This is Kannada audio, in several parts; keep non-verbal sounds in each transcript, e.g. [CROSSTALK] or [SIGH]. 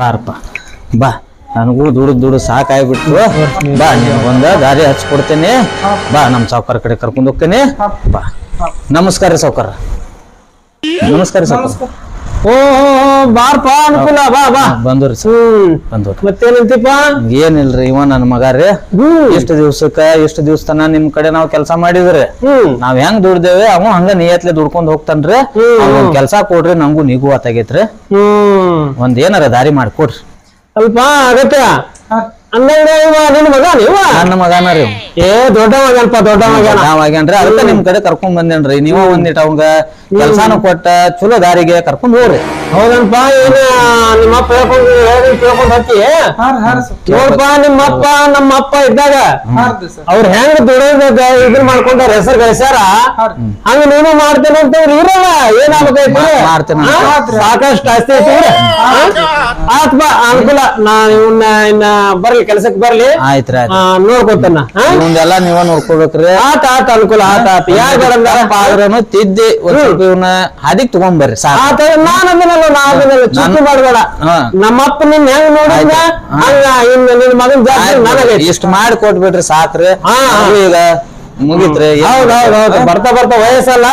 ಬಾರಪ್ಪ. ಬಾ. ನನಗೂ ದುಡ್ದು ದುಡ್ದು ಸಾಕಾಗ್ಬಿಟ್ಟು ಬಾ ಒಂದು ದಾರಿ ಹಚ್ಕೊಡ್ತೇನೆ. ಬಾ, ನಮ್ಮ ಸಾವ್ಕಾರ ಕಡೆ ಕರ್ಕೊಂಡು ಹೋಗ್ತೇನೆ. ಬಾ. ನಮಸ್ಕಾರ ಸಾವ್ಕಾರ. ನಮಸ್ಕಾರ ಸಾವ್ಕಾರ. ಬಾರ್ಪ ಅನುಕೂಲ ಬಾ ಬಾ. ಬಂದ್ರಿ ಹ್ಮ್. ಬಂದ್ರಿ ಮತ್ತೇನಂತಿಪ್ಪ ಏನಿಲ್ರಿ ಇವ ನನ್ನ ಮಗ ರೀ. ಎಷ್ಟು ದಿವ್ಸಕ್ಕ ಎಷ್ಟು ದಿವ್ಸ ತನ ನಿಮ್ ಕಡೆ ನಾವ್ ಕೆಲಸ ಮಾಡಿದ್ರಿ. ಹ್ಮ್. ನಾವ್ ಹೆಂಗ್ ದುಡ್ದೇವೆ ಅವ ಹಂಗ ನಿಯತ್ಲೆ ದುಡ್ಕೊಂಡ್ ಹೋಗ್ತಾನ್ರಿ. ಹ್ಮ್. ಕೆಲ್ಸ ಕೊಡ್ರಿ ನಂಗೂ ನಿಗೂ ಆತಾಗೈತ್ರಿ ಒಂದ್ ಏನಾರ ದಾರಿ ಮಾಡ್ಕೊಡ್ರಿ. ಸ್ವಲ್ಪ ಆಗತ್ತೆ. ಅಂದಂಗ ಇವ ನಿನ್ ಮಗ ನೀವ? ನನ್ನ ಮಗನ ರೀ ಏ ದೊಡ್ಡ ಮಗಲ್ಪ ದೊಡ್ಡ ಮಗನ. ನಾವ್ ಆಗ್ಯಾನ್ರಿ ಅದಕ್ಕ ನಿಮ್ ಕಡೆ ಕರ್ಕೊಂಡ್ ಬಂದೇನ್ರಿ ನೀವ ಒಂದಿಟ್ ಅವಂಗ ಕೆಲ್ಸಾನು ಕೊಟ್ಟ ಚಲೋ ದಾರಿಗೆ ಕರ್ಕೊಂಡ್ ಹೋಗ್ರಿ. ಹೌದನ್ಪ ಏನ ನಿಮ್ಮಪ್ಪ ಹೇಳ್ಕೊಂಡು ಹೇಳಿ ಕೇಳ್ಕೊಂಡ್ ಹತ್ತಿ ನೋಡ್ಪ ನಿಮ್ಮಪ್ಪ ನಮ್ಮಪ್ಪ ಇದ್ದಾಗ ಅವ್ರ ಹೆಂಗ್ ದುಡಿದ ಇದನ್ ಮಾಡ್ಕೊಂಡಾರ ಹೆಸರು ಗಳಿಸ್ಯಾರ? ಹಂಗ ನೀನು ಮಾಡ್ತೇನೆ ಅಂತ ಅವ್ರು ಇರಲ್ಲ ಏನಾಗ್ಬೇಕೈತಿ? ಸಾಕಷ್ಟು ಆಸ್ತಿ ಐತಿ ಆತ್ಮ ಹಾ? ಆತ್ ಬಾ ಅನುಕೂಲ. ನಾ ಇವನ್ನ ಇನ್ನ ಬರ್ಲಿ. ಕೆಲ್ಸಕ್ ಬರ್ಲಿ. ಆಯ್ತ್ರಿ ಆಯ್ತು ಆ, ನೋಡ್ಕೊತನ? ಇವಂದೆಲ್ಲ ನೀವ ನೋಡ್ಕೋಬೇಕ್ರಿ. ಆತ ಆತ ಅನುಕೂಲ ಆತ ಆತ್. ಯಾರು ತಿದ್ದಿ ಇವನ್ನ ಹಾದಿಗ್ ತಗೊಂಬರ್ರಿ ಸಾಕು. ಆತ ನಾನ್ ಅದನ್ನಲ್ಲ ನಾ ಅದನ್ನಲ್ಲ ಚಿಂತೆ ಮಾಡ್ಬೇಡ. ನಮ್ಮ ನಮ್ಮಪ್ಪ ನಿನ್ ಹೆಂಗ್ ನೋಡಿದ್ರ ಆಯ್ತು. ಹಂಗ ಇನ್ನು ನಿನ್ ಮಗನ್ ಜಾಸ್ತಿ ನನಗೈತಿ. ಇಷ್ಟ ಮಾಡಿ ಕೊಟ್ಬಿಡ್ರಿ ಸಾಕ್ರಿ. ಈಗ ಮುಗಿತ್ರಿ ಬರ್ತಾ ಬರ್ತಾ ವಯಸ್ಸಲ್ಲ.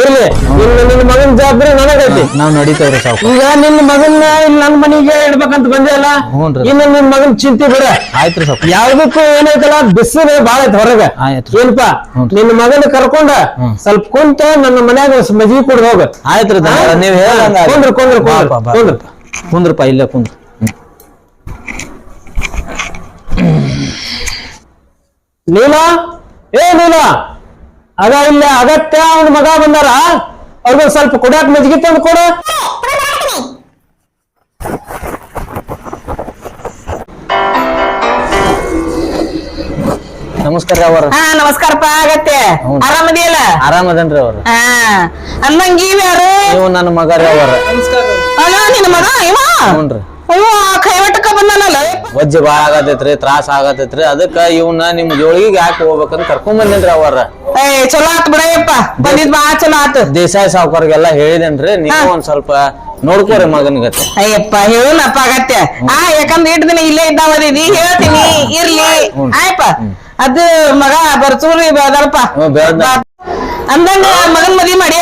ಇರ್ಲಿ. ಇನ್ನು ನಿನ್ ಮಗನ್ ಜವಾಬ್ದಾರಿ ನನಗೈತಿ. ನಾವ್ ನಡೀತೇವ್ರಿ ಈಗ ನಿನ್ನ ಮಗನ್ನ ಇಲ್ಲಿ ನನ್ ಮನೆಗೆ ಇಡ್ಬೇಕಂತ ಬಂದೆ ಅಲ್ಲ? ಹ್ಞೂನ್ರಿ. ಇನ್ನು ನಿನ್ ಮಗನ್ ಚಿಂತೆ ಬಿಡ. ಆಯ್ತ್ರಿ ಸಾಕು ಯಾವ್ದಕ್ಕೂ ಏನೈತಲ್ಲ ಬಿಸಿಲು ಬಾಳ ಐತ್ ಹೊರಗ. ಆಯ್ತು. ಏನಪ್ಪ? ಹ್ಞೂನ್ರಿ. ನಿನ್ನ ಮಗನ ಕರ್ಕೊಂಡ ಸ್ವಲ್ಪ ಕುಂತ ನನ್ನ ಮನ್ಯಾಗ ಮಜಿ ಕೊಡ್ ಹೋಗ. ಆಯ್ತ್ರಿ ನೀವ್ ಹೇಳ್ರಿ ಕುಂದ್ರಿ ಬಾ, ಬಾ. ಕುಂದ್ರ. ಕುಂದ್ರಪ್ಪ ಇಲ್ಲೇ ಕುಂದ್ರ. ನೀಲಾ ಏ ನೀಲಾ ಅದ ಇಲ್ಲ ಅಗತ್ಯ ಒಂದು ಮಗ ಬಂದಾರ ಅವ್ರಿಗೆ ಸ್ವಲ್ಪ ಕುಡಿಯಾಕ ಮಜ್ಗಿ ತಂದು ಕೊಡು. ನಮಸ್ಕಾರ ಅವರು. ಹಾ ನಮಸ್ಕಾರಪ್ಪ ಆಗತ್ತೆ. ಆರಾಮದಿಯಲ್ಲ? ಆರಾಮದನ್ರಿ ಅವ್ರ. ಹಾ ಅಂದಂಗ ಇವ್ ಯಾರು ನೀವು ನನ್ನ ಮಗ ರೀ ಅವರ. ಅಲ್ಲ ನಿನ್ನ ಮಗ ಇವ? ಹ್ಞೂನ್ರಿ ಆ ಕೈವಟಕ್ಕ ಬಂದಾನಲ್ಲ? ವಜ್ಜೆ ಬಾಳ ಆಗತೈತ್ರಿ ತ್ರಾಸ ಆಗತೈತ್ರಿ ಅದಕ್ಕ ಇವನ್ನ ನಿಮ್ ಜೋಳಿಗೆ ಯಾಕೆ ಹೋಗ್ಬೇಕಂತ ಕರ್ಕೊಂಡ್ ಬಂದೇನ್ರಿ ಅವರ? ಏ ಚಲೋ ಆತ್ ಬಿಡಯ್ಯಪ್ಪ. ಬಂದಿದ್ ಬಾ ಚಲೋ ಆತ. ದೇಸಾಯಿ ಸಾವ್ಕಾರ್ಗೆಲ್ಲ ಹೇಳಿದೇನ್ರಿ ನೀವು ಒಂದ್ ಸ್ವಲ್ಪ ನೋಡ್ಕೋರಿ ಮಗನ್ಗತ್ತೆ ಗತೆ ಅಯ್ಯಪ್ಪ ಹೇಳುನಪ್ಪ ಅಗತ್ಯ ಆ ಯಾಕಂದ್ರೆ ಇಟ್ ದಿನ ಇಲ್ಲೇ ಇದ್ದಾವದಿ ಹೇಳ್ತೀನಿ ಇರ್ಲಿ. ಹ್ಞೂ. ಆಯ್ಪ. ಅದು ಮಗ ಬರ್ತೂರಿ ಹ್ಞೂ, ಬೆಳ್ದ. ಅಂದಂಗ ಮಗನ್ ಮದ್ವಿ ಮಾಡಿ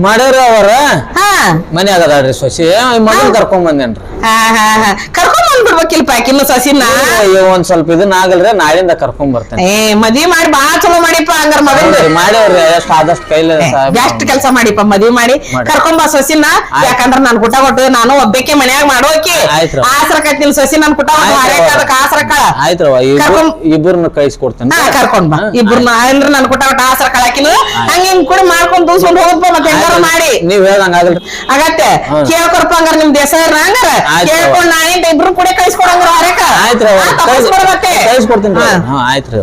ಮಾಡ್ಯಾರ ಅವರ? ಹಾ. ಮನೆ ಆಗದಾಳ್ರಿ ಸೊಸಿ. ಮಗನ್ ಕರ್ಕೊಂಡ್ ಬಂದೇನ್ರಿ? ಹಾ ಹಾ ಹಾ. ಕರ್ಕೊಂಡ್ ಬಂದ್ಬಿಡ್ಬೇಕಿಲ್ಪ ಆಕಿನ್ನು ಸಸಿನ ಅಯ್ಯೋ, ಒಂದ್ ಸ್ವಲ್ಪ ಇದನ್ನ ಆಗಲ್ರಿ ನಾಳಿಂದ ಕರ್ಕೊಂಡ್ ಬರ್ತೇನೆ. ಏ ಮದ್ವಿ ಮಾಡಿ ಬಾ ಚಲೋ ಮಾಡಿಪ್ಪ ಹಂಗಾರ ಮಗಂದು ಮಾಡ್ಯಾವ್ರಿ ಎಷ್ಟ್ ಆದಷ್ಟು ಕೈಲ ಬೆಸ್ಟ್ ಕೆಲಸ ಮಾಡಿಪ್ಪ ಮದ್ವಿ ಮಾಡಿ. ಕರ್ಕೊಂಡ್ ಬಾ ಸಸಿನ ಯಾಕಂದ್ರ ನಾನ್ ಕುಟ ಕೊಟ್ಟು ನಾನು ಒಬ್ಬಕ್ಕೆ ಮನ್ಯಾಗ ಮಾಡೋಕಿ. ಆಯ್ತ್ರ. ಆಸರಕತ್ ನಿನ್ ಸಸಿ ನನ್ ಆಸರ ಹಾರಕ್ ಆಸರಕ ಆಯ್ತ್ರವ ಕರ್ಕೊಂಡ್- ಇಬ್ಬರನ್ನ ಕಳಿಸ್ಕೊಡ್ತೇನೆ ಕರ್ಕೊಂಡ್ ಬಾ. ಇಬ್ರನ್ನ ಅಂದ್ರ ನನ್ ಕುಟ ಕೊಟ್ಟು ಆಸರ ಕಳಾಕಿನು. ಹಂಗ ಹಿಂಗ್ ಕೂಡ ಮಾಡ್ಕೊಂಡ್ ದೂಸ್ಕೊಂಡ್ ಹೋಗ್ಬ ಮತ್ತೆ ಹೆಂಗಾರ ಮಾಡಿ. ನೀವ್ ಹೇಳ್ದಂಗ ಆಗಲ್ರಿ. ಆಗತ್ತೆ. ಕೇಳ್ಕೊಡ್ಪ ಹಂಗಾರ ನಿಮ್ ದೇಸಾಯರ್ನ ಹಂಗಾರ. ಕೇಳ್ಕೊಂಡ್ ನಾನಿಂದ ಇಬ್ರು ಕೂಡ ಕಳಿಸ್ಕೊಡಂಗಾರ ಕಳಿಸ್ಕೊಡಂಗ್ರ ತಪ್ಪಿಸ್ಕೊಡ್ಬತ್ತೆ ಕಳಿಸ್ಕೊಡ್ತೀನಿ ಹಾ. ಹಾ ಆಯ್ತ್ರಿ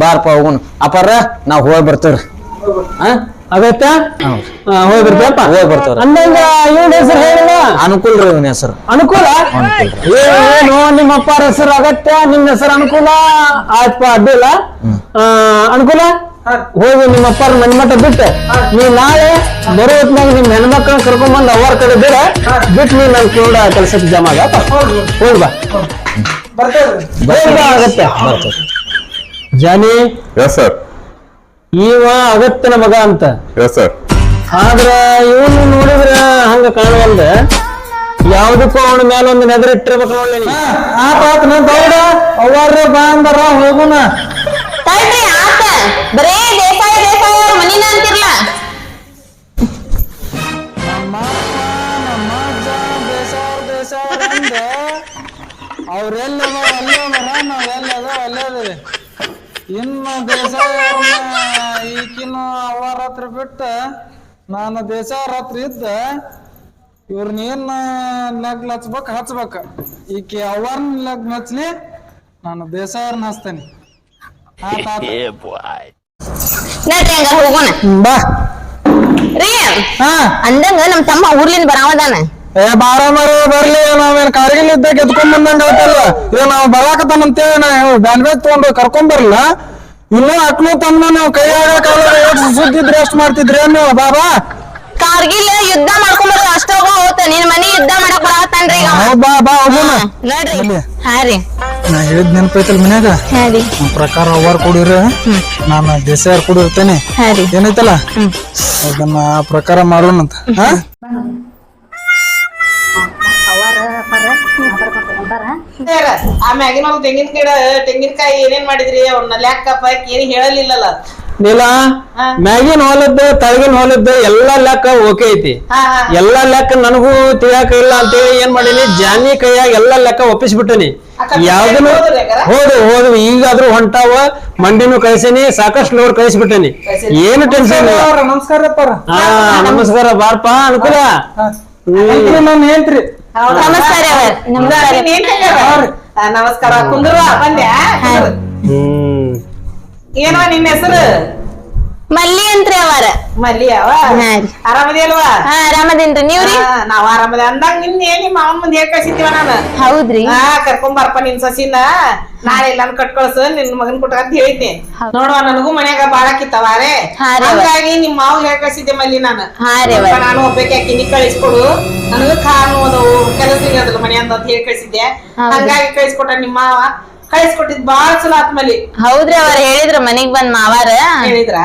ಬಾರಪ್ಪ ಹೋಗುಣ ಅಪ್ಪಾರ ನಾವ್ ಹೋಗಿ ಬರ್ತೇವ್ರಿ ಹಾ ಅಗತ್ಯ ಹೋಗಿ ಬರ್ತೀಯಪ್ಪ. ಹೋಗಿ ಬರ್ತೇವ್ರಿ ಅಂದಂಗ ಇವನ ಹೆಸರು ಹೇಳಿಲ್ಲ ಅನುಕೂಲ ರೀ ಇವನ ಹೆಸರು. ಅನುಕೂಲ? ಏನು ನಿಮ್ಮ ಅಪ್ಪಾರ ಹೆಸರು ಅಗತ್ಯ ನಿನ್ನ ಹೆಸರು ಅನುಕೂಲ? ಆಯ್ತಪ್ಪ ಅಡ್ಡಿಲ್ಲ. ಆ, ಅನುಕೂಲ? ಹೋಗಿ ನಿಮ್ಮ ಅಪ್ಪಾರ ಮನೆ ಮಟ್ಟ ಬಿಟ್ಟು ನೀ ನಾಳೆ ಬರೋ ಹೊತ್ನಾಗ ನಿಮ್ ಹೆಣ್ಮಕ್ಳನ್ನ ಕರ್ಕೊಂಡ್ ಬಂದು ಅವ್ರ ಕಡೆ ಬಿಡ. ಬಿಟ್ಟು ನೀ ನನ್ ಕೂಡ ಕೆಲ್ಸಕ್ಕೆ ಜಮಾ ಆಗಪ್ಪ ಆಗತ್ತೆ. ಜಾನಿ? ಎಸ್ ಸರ್ ಇವ ಆಗತ್ತೆ ಮಗ ಅಂತ. ಎಸ್ ಸರ್ ಆದ್ರ ಇವನು ನೋಡಿದ್ರ ಹಂಗ ಕಾಣವಲ್ದ. ಯಾವ್ದಕ್ಕೂ ಅವನ ಮೇಲೆ ಒಂದು ನೆದರಿಟ್ಟಿರ್ಬೇಕು ನೋಡಿ ಆತ ಆ ಅವ್ರ ಬಾ ಅಂದಾರ ಆತ ಬರೇ ದೇಸಾಯ ದೇಸಾಯ ಮನಿನ ಅಂತಿರ್ಲ. ಅವ್ರೆಲ್ಲ ಅಲ್ಲೇ ಮರ ನಾವೆಲ್ಲದ ಅಲ್ಲೇದ್ರಿ ಇನ್ನು ದೇಸಾಯವ್ರನ್ನ ಈಕಿನ ಅವರ ಹತ್ರ ಬಿಟ್ಟ ನಾನು ದೇಸಾಯರ ಹತ್ರ ಇದ್ದ ಇವ್ರನ್ನೇನ್ ಲಗ್ನ ಹಚ್ಬೇಕ ಹಚ್ಬೇಕ. ಈಕೆ ಅವರ್ನ ಲಗ್ನ ಹಚ್ಲಿ, ನಾನು ದೇಸಾಯರ್ನ ಹಚ್ತೇನೆ. ನಡ್ರಿ ಹಂಗಾರ ಹೋಗೋಣ ಬಾ ರೀ ಹಾ ಅಂದಂಗ ನಮ್ ತಮ್ಮ ಊರ್ಲಿಂದ ಬರಾವದಾನ ಏ ಬಾರ ಮರ ಬರ್ಲಿ ನಾವೇನ್ ಕಾರ್ಗಿಲ್ ಇದ್ದಾಗ ಎತ್ಕೊಂಡ್ ಬಂದಂಗ ಆಯ್ತಲ್ಲ ಏ ನಾವ್ ಬರಾಕತ್ತಾನಂತೇಳಿ ನಾವು ಬ್ಯಾಗ್ ತಗೊಂಡು ಕರ್ಕೊಂಡ್ ಬರಲ್ಲ ಇನ್ನೂ ಅಕ್ನು ತಮ್ಮ ನಾವು ಕೈಯಾಗ ಕಾಲ ಸುದ್ದಿದ್ರೆ ಎಷ್ಟ್ ಮಾಡ್ತಿದ್ರಿ ನೀವು ಬಾಬಾ ಕಾರ್ಗಿಲ್ ಯುದ್ಧ ಮಾಡ್ಕೊಂಡ್ ಬರೋದು ಅಷ್ಟ ಹೋಗ್ತ ನಿನ್ ಮನಿ ಯುದ್ಧ ಮಾಡಕ್ ಈಗ ಅವ. ಬಾ ಬಾ ಹೋಗೋಣ ನೋಡ್ರಿ ಹಾ ರೀ ನಾ ಹೇಳಿದ್ ನೆನಪೈತಲ್ ಮನ್ಯಾಗ? ಹಾ ರೀ. ನಮ್ ಪ್ರಕಾರ ಅವ್ವಾರ್ ಕೊಡಿರ ನಾನು ದೇಸಾಯರ್ ಕೊಡಿರ್ತೇನೆ. ಹಾ ರೀ. ಏನೈತಲ್ಲ? ಅದನ್ನ ಆ ಪ್ರಕಾರ ಮಾಡೋಣಂತ ಹಾ? ಆ ಮ್ಯಾಗಿನ ಅವ್ರು ತೆಂಗಿನ ಗಿಡ ತೆಂಗಿನಕಾಯಿ ಏನೇನ್ ಮಾಡಿದ್ರಿ? ಅವ್ರನ್ನ ಲ್ಯಾಕಪ್ಪ ಏನು ಏನ್ ಹೇಳಲಿಲ್ಲಲ್ಲ. ನೀಲ. ಮ್ಯಾಗಿನ ಹೊಲದ್ದು ತಳಗಿನ ಹೊಲದ್ದು ಎಲ್ಲಾ ಲೆಕ್ಕ ಓಕೆ ಐತಿ. ಎಲ್ಲಾ ಲೆಕ್ಕ ನನಗೂ ತಿಳಿಯಕ ಇಲ್ಲ ಅಂತೇಳಿ ಏನ್ ಮಾಡೀನಿ? ಜಾನಿ ಕೈಯಾಗ ಎಲ್ಲಾ ಲೆಕ್ಕ ಒಪ್ಪಿಸ್ಬಿಟ್ಟನಿ. ಯಾವ್ದನ್ನು ಹೋದು ಹೋದು ಈಗಾದ್ರೂ ಹೊಂಟಾವ ಮಂಡಿನೂ ಕಳಿಸೀನಿ ಸಾಕಷ್ಟು ಲೋಡ್ ಕಳಿಸ್ಬಿಟ್ಟನಿ. ಏನು ಟೆನ್ಷನ್ ಇಲ್ಲ. ನಮಸ್ಕಾರಪ್ಪ ಹಾ ನಮಸ್ಕಾರ ಬಾರಪ್ಪ ಅನುಕೂಲ? ನಾನು ಹೇಳ್ತ್ರಿ? ನಮಸ್ಕಾರ. ನಮಸ್ಕಾರ. ನಮಸ್ಕಾರ. ಕುಂದ್ರು ಬಂದ್ಯಾ. ಹ್ಮ್. ಏನವ ನಿನ್ನ ಹೆಸರು? ಮಲ್ಲಿ ಅಂತ್ರಿ ಅವರ ಮಲ್ಲಿ ಅವ. ಆರಾಮದಿ ಅಲ್ವಾ? ಹಾ ಆರಾಮದೇನ್ರಿ. ನೀವ್ರಿ? ನಾವ್ ಆರಾಮದಿ ಅಂದಂಗ ನಿನ್ನೆ ನಿಮ್ಮ ಮಾವನ್ ಮುಂದೆ ಹೇಳ್ ಕಳ್ಸಿದ್ದೀವ ನಾನು? ಹೌದ್ರಿ. ಹಾ ಕರ್ಕೊಂಡ್ ಬರ್ಪ ನಿನ್ ಸಸಿನ. ನಾಳೆ ಎಲ್ಲಾನು ಕಟ್ ಕಳ್ಸು ನಿನ್ ಮಗನ್ ಕೊಟ್ಟ ಅಂತ ಹೇಳಿದ್ನಿ. ನೋಡುವ ನನಗೂ ಮನ್ಯಾಗ ಬಾಳಕಿತ್ತವಾರೆ. ಹಂಗಾಗಿ ನಿಮ್ ಮಾವ್ ಹೇಳ್ ಕಳ್ಸಿದ್ದೆ ಮಲ್ಲಿ ನಾನು? ನಾನು ಒಬ್ಬಕ್ಕೆ ಅಕ್ಕಿನಿ ಕಳಿಸ್ಕೊಡು. ನನಗೂ ಅದವು ಕೆಲಸ ಇಲ್ಲ ಮನೆ ಅಂತ ಹೇಳಿ ಕಳ್ಸಿದ್ದೆ. ಹಂಗಾಗಿ ಕಳಿಸ್ಕೊಟ್ಟ ನಿಮ್ಮ ಮಾವ. ಕಳಿಸ್ಕೊಟ್ಟಿದ್ ಬಾಳ ಚಲೋ ಆತ್ ಮಲ್ಲಿ. ಹೌದ್ರಿ ಅವ್ರ ಹೇಳಿದ್ರ ಮನಿಗ್ ಬಂದ್ ಮಾವಾರ. ಹೇಳಿದ್ರ?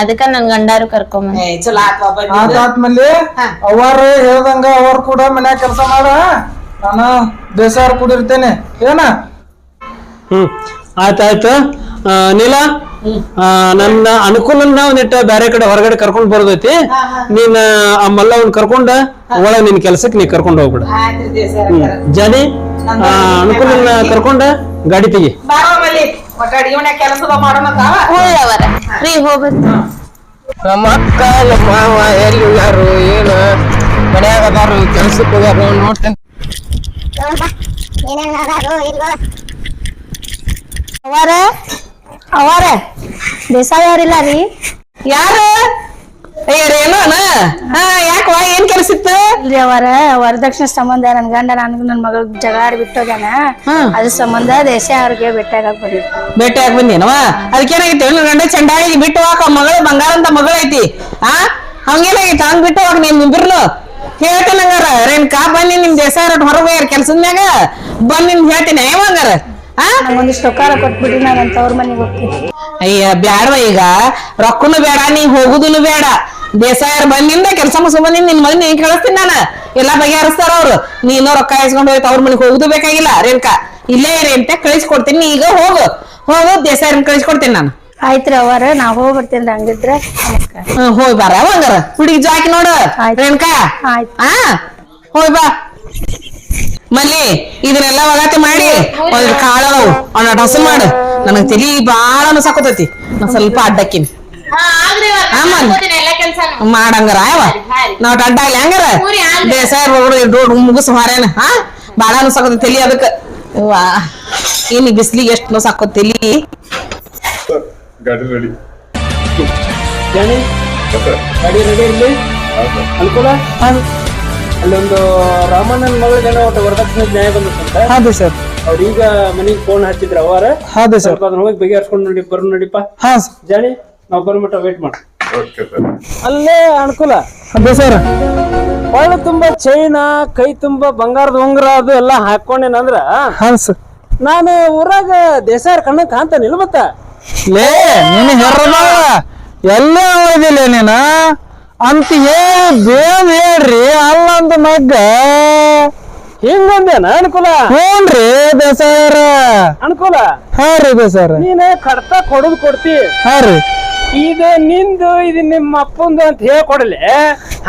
ಅದಕ್ಕ ನನ್ ಗಂಡಾರು ಕರ್ಕೊಂಬಂದ್ ಚಲೋ ಆತ್ ಬಾ ಬಂದಿದ್ದು. ಅದಾದ್ಮೇಲೆ ಹಾ. ಅವ್ವಾರ ಹೇಳ್ದಂಗ ಅವ್ರ ಕೂಡ ಮನ್ಯಾಗ ಕೆಲಸ ಮಾಡ. ನಾನು ಬೇಸಾರ ಕೂಡಿರ್ತೇನೆ. ಏನ? ಹ್ಮ್ ಆಯ್ತಾಯ್ತು ನೀಲ? ನನ್ನ ಅನುಕೂಲ ಒಂದಿಟ್ಟ ಬ್ಯಾರೆ ಕಡೆ ಹೊರಗಡೆ ಕರ್ಕೊಂಡ್ ಬರೋದೈತಿ. ನೀನ್ ಆ ಮಲ್ಲವನ್ ಕರ್ಕೊಂಡ ಒಳ ನಿನ್ ಕೆಲ್ಸಕ್ ನೀ ಕರ್ಕೊಂಡ್ ಹೋಗ್ಬಿಡ. ಜಾನಿ ಅನುಕೂಲನ ಕರ್ಕೊಂಡ ಗಾಡಿ ತೆಗಿ. ನಮ್ಮ ಅಕ್ಕ ನಮ್ಮ ಮಾವ ಎಲ್ಲಿಗಾರು ಏನು? ಮನ್ಯಾಗ ಅದಾರು ಕೆಲ್ಸಕ್ಕೆ ಹೋಗ್ಯಾರು ನೋಡ್ತೇನೆ. ಅವರ? ಅವರ? ದೇಸಾಯವ್ರಿಲ್ಲ ರೀ. ಯಾರು? ಏನೋ ಹಾ ಯಾಕವ್ವ? ಏನ್ ಕೆಲಸ ಇತ್ತು? ಇಲ್ರಿ ಅವರ ವರದಕ್ಷಿಣೆ ಸಂಬಂಧ ನನ್ ಗಂಡ ನನ್ಗ ನನ್ ಮಗಳ ಜಗಳ ಆಡಿ ಬಿಟ್ಟೋಗ್ಯಾನ ಅದ್ರ ಸಂಬಂಧ ದೇಶ ಅವ್ರಿಗೆ ಭೇಟಿಯಾಗ ಬಂದಿದ್ವಿ ಭೇಟಿ ಆಗಿ ಬಂದೇನವ ಅದಕ್ಕೇನಾಗಿತ್ತು ನನ್ನ ಗಂಡ ಚಂಡ ಬಿಟ್ಟು ಹಾಕ ಮಗಳು ಬಂಗಾರ ಅಂತ ಮಗಳು ಐತಿ. ಆ? ಹಂಗೇನಾಗಿತ್ತು ಹಂಗ್ ಬಿಟ್ಟು ಹೋಗ ನಿಮ್ ಇಬ್ರು ಹೇಳ್ತೇನೆ ಹಂಗಾರ. ರೇಣುಕಾ ಬನ್ನಿ ನಿಮ್ ದೇಸಾಯ ಹೊರಗೆ ಕೆಲ್ಸದ ಮ್ಯಾಗ. ಬಂದ್ ನಿಮ್ ಹೇಳ್ತೀನಿ ಹಂಗಾರ ಒಂದಿಷ್ಟು ರೊಕ್ಕ ಕೊಟ್ಬಿಡ್ರಿ ನಾನು ತವ್ರ ಮನೆಗೆ ಹೋಗ್ತೀನಿ. ಅಯ್ಯ ಬ್ಯಾಡವ ಈಗ. ರೊಕ್ಕನು ಬೇಡ ನೀ ಹೋಗುದನು ಬೇಡ. ದೇಸಾಯರ್ ಬಂದಿಂದ ಕೆಲಸ ಮುಗಿಸ್ ಬಂದಿಂದ ನಿನ್ ಮಗನ್ ನೀನ್ ಕಳಿಸ್ತೀನಿ ನಾನು? ಎಲ್ಲಾ ಬಗೆಹರಿಸ್ತಾರ ಅವ್ರು. ನೀನು ರೊಕ್ಕ ಇಸ್ಕೊಂಡು ಹೋಯ್ತು ಅವ್ರ ಮನೆಗೆ ಹೋಗುದು ಬೇಕಾಗಿಲ್ಲ ರೇಣುಕಾ. ಇಲ್ಲೇ ಇರಿ ಅಂತ ಕಳಿಸ್ಕೊಡ್ತೀನಿ ಈಗ ಹೋಗು. ಹೋಗು ದೇಸಾಯರ್ನ ಕಳಿಸ್ಕೊಡ್ತೀನಿ ನಾನು. ಆಯ್ತ್ರಿ ಅವರ ನಾ ಹೋಗ್ಬಿಡ್ತೀನಿ ಹಂಗಿದ್ರೆ. ನಮಸ್ಕಾರ ಹ್ಮ್ ಹೋಯ್ ಬಾರ ಹಂಗಾರ. ಹುಡುಗಿ ಜಾಕಿ ನೋಡು. ರೇಣುಕಾ. ಆಯ್ತು. ಆ? ಹೋಯ್ ಬಾ. ಮಲ್ಲಿ ಇದನ್ನೆಲ್ಲ ಒಗಾತಿ ಮಾಡಿ ಒಂದ್ ಕಾಳವು ಅವನ ಹಸು ಮಾಡು. ನನಗ್ ತಲಿ ಬಾಳ ಸಾಕೋತತಿ ನಾ ಸ್ವಲ್ಪ ಅಡ್ಡಕ್ಕಿನಿ. ಮಾಡಂಗಾರ ನಾವ್ ಅಡ್ಡ ಇಲ್ಲ ಹಂಗಾರ. ಬೇಸಾಯ ಮುಗಿಸ್ ಮಾರೇನ ಹಾ ಬಾಳ ಅನ್ಸಾಕತ ತಲಿ ಅದಕ್ಕ. ವಾ ಏನಿ ಬಿಸ್ಲಿಗೆ ಎಷ್ಟು ಸಾಕೋ ತಲಿ? ಗಾಡಿ ರೆಡಿ ರೆಡಿ ಅನುಕೂಲ? ಅಲ್ಲೊಂದು ರಾಮಣ್ಣನ ಮಗಳಿಗೇನೋ ಒಟ್ಟು ವರದಕ್ಷಿಣೆ ನ್ಯಾಯ ಬಂದಿತ್ತು ಹಾದಿ ಸರ್. ಅವ್ರೀಗ ಮನೆಗೆ ಫೋನ್ ಹಚ್ಚಿದ್ರ ಅವರ? ಹಾದೆ ಸರ್. ಸ್ವಲ್ಪ ಅದನ್ನ ಹೋಗಿ ಬಗೆಹರಿಸ್ಕೊಂಡು ನೋಡಿ ಬರ್ ನೋಡಿಪ್ಪ. ಹಾ ಸರ್. ಜಾಣಿ ನಾವ್ ಬರ್ಮಟ್ಟ ವೇಟ್ ಮಾಡ. ಓಕೆ ಸರ್ ಅಲ್ಲೇ ಅನುಕೂಲ? ಅದೇ ಸರ್. ಒಳ್ಳೆ ತುಂಬಾ ಚೈನ ಕೈ ತುಂಬಾ ಬಂಗಾರದ ಉಂಗುರ ಅದು ಎಲ್ಲ ಹಾಕೊಂಡೇನಂದ್ರ ಹಾ ಸರ್. ನಾನು ಊರಾಗ ದೇಸಾರ್ ಕಣ್ಣ ಕಾಂತ ಮತ್ತ ಲೇ [LAUGHS] ನೀನು ಹೆರ್ರದವ ಎಲ್ಲೇ ಓದಿಲ್ಲ ನೀನ? ಅಂತ ಹೇಳಿ ಬೇದ್ ಹೇಳ್ರಿ ಅಲ್ಲ ಅಂತ ಮಗ್ಗ. ಹಿಂಗಂದೇನ ಅನುಕೂಲ? ಹ್ಞೂನ್ರಿ ಬೇಸರ ಅನುಕೂಲ? ಹಾ ರೀ ಬೇಸರ ನೀನ ಕಡ್ತ ಕೊಡದ್ ಕೊಡ್ತಿ. ಹಾ ರೀ. ಇದು ನಿಂದು ಇದು ನಿಮ್ಮ ಅಪ್ಪಂದು ಅಂತ ಹೇಳ್ಕೊಡಲೆ.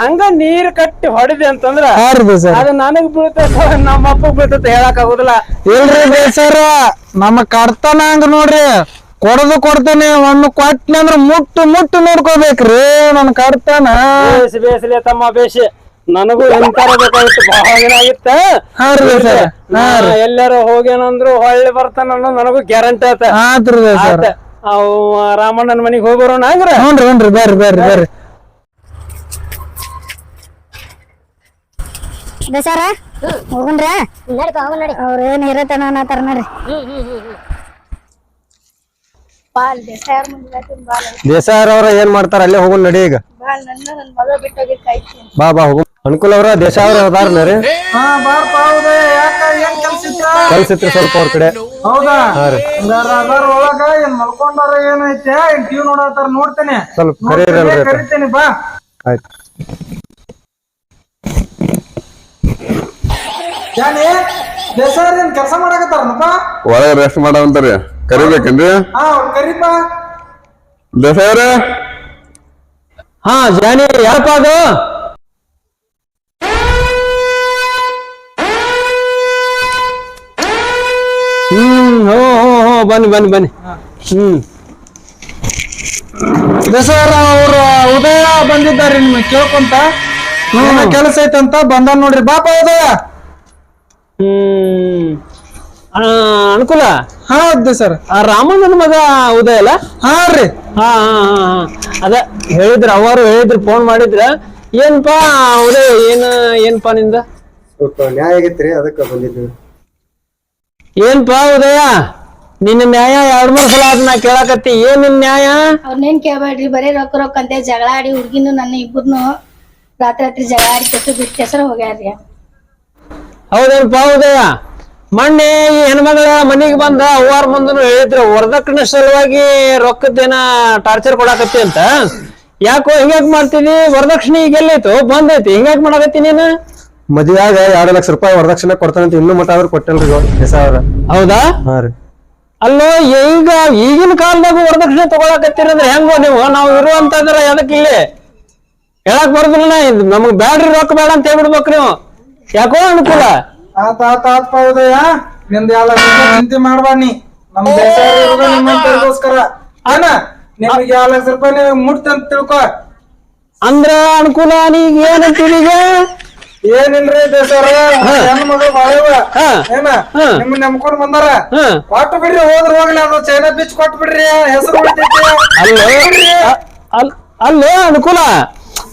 ಹಂಗ ನೀರ್ ಕಟ್ಟಿ ಹೊಡೆದೆ ಅಂತಂದ್ರ ಹಾ ರೀ ಅದು ನನಗ್ ಬೀಳ್ತೈತ ನಮ್ಮ ಅಪ್ಪಗ್ ಬೀಳ್ತೈತ ಹೇಳಕ್ ಆಗುದಿಲ್ಲ. ಇಲ್ರಿ ಬೇಸರ ನಮ್ಮ ಕಡ್ತನ ಹಂಗ ನೋಡ್ರಿ. ಕೊಡದು ಕೊಡ್ತೇನೆ ಒಂದು ಕೊಟ್ಟನೆ ಅಂದ್ರೆ ಮುಟ್ಟು ಮುಟ್ಟು ನೋಡ್ಕೋಬೇಕ್ರಿ ನನ್ ಕರ್ತಾನ. ಬೇಸಿ ಬೇಸಿಲೆ ತಮ್ಮ ಬೇಸಿ. ನನಗೂ ಎಂತಾರ ಬೇಕಾಗಿತ್ತು ಬಹಳ ದಿನ ಆಗಿತ್ತ. ಹಾ ರೀ ಸರ್ ನಾ ಎಲ್ಲಾರ ಹೋಗ್ಯಾನಂದ್ರು ಹೊಳ್ಳಿ ಬರ್ತಾನ ಅನ್ನೋ ನನಗೂ ಗ್ಯಾರಂಟಿ ಆತ. ಆತ್ರಿ ದೇಸಾಯರ ಆತ. ಅವ್ ರಾಮಣ್ಣನ ಮನಿಗ್ ಹೋಗೋಣ ಹಂಗ್ರ? ಹ್ಞೂನ್ರಿ ಹ್ಞೂನ್ರಿ ಬರ್ರಿ ಬರ್ರಿ ಬರ್ರಿ. ಬೇಸಾರ ಹೋಗುಣ್ರ. ಅವ್ರ ಏನ್ ಇರತನ ಅನ್ನತಾರ ನೋಡ್ರಿ. ದೇಸಾಯರ್ ಅವ್ರ ಏನ್ ಮಾಡ್ತಾರ? ಅಲ್ಲೇ ಹೋಗೋಣ ನಡಿ ಈಗ. ನನ್ನ ನನ್ ಮಗ ಬಿಟ್ಟೋಗಿ ಕಾಯ್ತೀನಿ ಬಾ ಬಾ ಹೋಗು. ಅನುಕೂಲ ಅವ್ರ ದೇಶ ಅವ್ರ ಅದಾರ ರೀ ಹಾ ಬಾರ್ಪ ಹೌದ ಯಾಕ ಏನ್ ಕೆಲ್ಸ ಇತ್ತ ಕೆಲ್ಸ ಇತ್ರಿ ಸ್ವಲ್ಪ ಅವ್ರ ಕಡೆ. ಹೌದಾ? ಹಂಗಾರ ಅದಾರ ಒಳಗ ಏನ್ ಮಲ್ಕೊಂಡಾರ ಏನೈತೆ? ಏನ್ ಟಿವಿ ನೋಡತ್ತಾರ ನೋಡ್ತೇನೆ. ಸ್ವಲ್ಪ ಕರೀರಲ್ರಿ ನೋಡ್ತೇನೆ, ಕರಿತೇನೆ ಬಾ. ಆಯ್ತು. ಜಾನಿ ದೇಸಾರ ಏನ್ ಕೆಲಸ ಮಾಡಕತ್ತಾರನಪ್ಪ? ಒಳಗೆ ರೆಸ್ಟ್ ಮಾಡವಂತಾರಿ ಕರಿಬೇಕೇನ್ರಿ? ಹಾ ಕರಿಪ ದೇಸಾಯರ ಹಾ ಜಾನಿ ಯಾರಪ್ಪ ಅದು? ಹ್ಮ್ ಹೋ ಹೋ ಹೋ ಬನ್ನಿ ಬನ್ನಿ ಬನ್ನಿ. ಹ್ಮ್. ದೇಸಾರ ಅವ್ರ ಉದಯ ಬಂದಿದ್ದಾರೆ ನಿಮ್ಗೆ ಕೇಳ್ಕೊಂತ? ಏನೋ ಕೆಲಸ ಐತಂತ ಬಂದ ನೋಡ್ರಿ. ಬಾಪ ಉದಯ. ಹ್ಮ್. ಅನುಕೂಲ? ಹಾ ಹೌದು ಸರ್. ಆ ರಾಮಣ್ಣನ ಮಗ ಉದಯ ಅಲ್ಲ? ಹಾ ರೀ. ಹಾ ಹಾ ಹಾ ಹಾ. ಅದ ಹೇಳಿದ್ರ ಅವರು ಹೇಳಿದ್ರು ಫೋನ್ ಮಾಡಿದ್ರ ಏನ್ಪಾ ಉದಯ ಏನ್ ಏನ್ಪಾ ನಿಂದ? ಸ್ವಲ್ಪ ನ್ಯಾಯ ಆಗೈತ್ರಿ ಅದಕ್ಕೆ ಬಂದಿದ್ವಿ ಏನ್ಪಾ ಉದಯ ನಿನ್ನ ನ್ಯಾಯ ಎರಡ್ ಮೂರ್ ಸಲ ಅದನ್ನ ನಾ ಕೇಳಾಕತ್ತಿ ಏನ್ ನಿನ್ ನ್ಯಾಯ? ಅವ್ರನ್ನೇನ್ ಕೇಳ್ಬೇಡ್ರಿ ಬರೇ ರೊಕ್ಕ ರೊಕ್ಕ ಅಂತ ಜಗಳ ಆಡಿ ಹುಡ್ಗಿನು ನನ್ನ ಇಬ್ಬರ್ನು ರಾತ್ರಿ ರಾತ್ರಿ ಜಗಳ ಆಡಿ ಕೆಟ್ಟು ಬಿಟ್ಟು ಹೆಸರು ಹೋಗ್ಯಾರ್ರಿ. ಹೌದೇನ್ಪಾ ಉದಯ? ಮೊನ್ನೆ ಈ ಹೆಣ್ಮಗಳ ಮನೆಗೆ ಬಂದ ಅವ್ವಾರ ಮುಂದನು ಹೇಳಿದ್ರು ವರದಕ್ಷಿಣೆ ಸಲುವಾಗಿ ರೊಕ್ಕದೇನ ಟಾರ್ಚರ್ ಕೊಡಾಕತ್ತಿ ಅಂತ. ಯಾಕೋ ಹಿಂಗ್ಯಾಕ್ ಮಾಡ್ತೀನಿ ವರದಕ್ಷಿಣೆ ಈಗ ಎಲ್ಲೈತು ಬಂದೈತಿ. ಹಿಂಗ್ಯಾಕ್ ಮಾಡಾಕತ್ತಿ ನೀನು? ಮದ್ವೆಯಾಗ ಎರಡು ಲಕ್ಷ ರೂಪಾಯಿ ವರದಕ್ಷಿಣೆ ಕೊಡ್ತಾನಂತ ಇನ್ನೂ ಮಟ್ಟ ಅವ್ರು ಕೊಟ್ಟಲ್ರಿ ಸಾವಿರ ಹೌದಾ? ಹಾ ರೀ. ಅಲ್ಲೋ ಈಗ ಈಗಿನ ಕಾಲದಾಗ ವರದಕ್ಷಿಣೆ ತಗೊಳಕತ್ತೀರಂದ್ರೆ ಹೆಂಗೋ ನೀವು? ನಾವು ಇರುವಂತಂದ್ರ ಅದಕ್ಕೆ ಇಲ್ಲಿ? ಹೇಳಕ್ ಬರೋದಿಲ್ಲ ನಮಗ್ ಬ್ಯಾಡ್ರಿ ರೊಕ್ಕ ಬೇಡ ಅಂತ ಹೇಳ್ಬಿಡ್ಬೇಕು ನೀವು. ಯಾಕೋ ಅನುಕೂಲ? ಆತ ಆತ ಆತ್ಪ ಉದಯ ನಿಂದ ಎಲ್ಲ ಚಿಂತೆ ಮಾಡ್ಬಾ ನೀ. ನಮ್ ನಿಮ್ಮಂತರಿಗೋಸ್ಕರ ಅಣ್ಣ ನಿಮ್ಗೆ ಎರಡು ಲಕ್ಷ ರೂಪಾಯಿ ನೀವು ಮುಟ್ತಂತ ತಿಳ್ಕೊ. ಅಂದ್ರ ಅನುಕೂಲ ನೀಗ ಏನಂತೀರಿ ಈಗ ಏನಿಲ್ರಿ ದೇಶರ ಹೆಣ್ಣು ಮಗಳು ಬಾಳವ ಹಾ. ಏನ? ನಿಮ್ಮ ನಿಮ್ ನಂಬ್ಕೊಂಡ್ ಬಂದಾರ? ಹಾ. ಕೊಟ್ಟು ಬಿಡ್ರಿ ಹೋದ್ರ ಹೋಗ್ಲಿ ಅದು ಚೈನಾ ಬೀಚ್ ಕೊಟ್ಟು ಬಿಡ್ರಿ ಹೆಸರು ಅಲ್ಲ ಅಲ್ಲೋ ಅನುಕೂಲ.